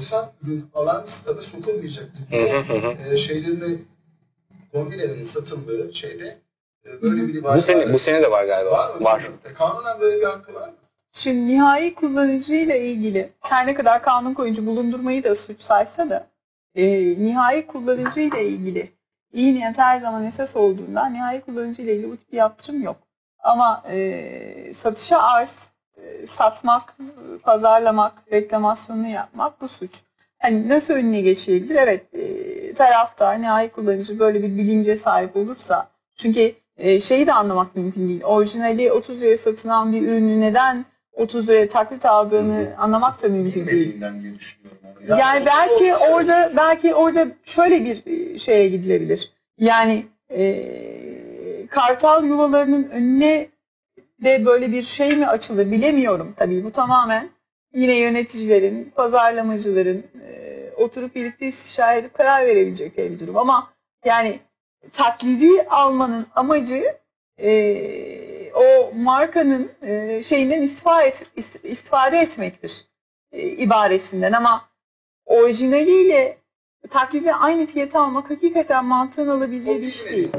korsan ürün alan hı hı. E, şeylerinde kombilerin satıldığı şeyde e, böyle bir ibare Bu sene, var. bu sene de var galiba. var mı? Var. E, kanunen böyle bir hakkı var mı? Şimdi nihai kullanıcıyla ilgili her ne kadar kanun koyucu bulundurmayı da suç saysa da e, nihai kullanıcıyla ilgili iyi niyet her zaman esas olduğundan nihai kullanıcıyla ilgili bu tip bir yaptırım yok. Ama e, satışa arz, e, satmak, pazarlamak, reklamasyonunu yapmak bu suç. Hani nasıl önüne geçilebilir? Evet, e, taraftar, nihai kullanıcı böyle bir bilince sahip olursa çünkü e, şeyi de anlamak mümkün değil. Orijinali 30 liraya satılan bir ürünü neden 30 liraya taklit aldığını anlamak da mümkün değil. Onu. Yani belki orada belki orada şöyle bir e, şeye gidilebilir. Yani e, kartal yuvalarının önüne de böyle bir şey mi açılır bilemiyorum tabii. Bu tamamen yine yöneticilerin, pazarlamacıların e, oturup birlikte istişare edip karar verebilecekleri bir durum. Ama yani taklidi almanın amacı e, o markanın e, şeyinden istifa et, ist- istifade etmektir e, ibaresinden ama orijinaliyle taklidi aynı fiyata almak hakikaten mantığın alabileceği bir iş değil.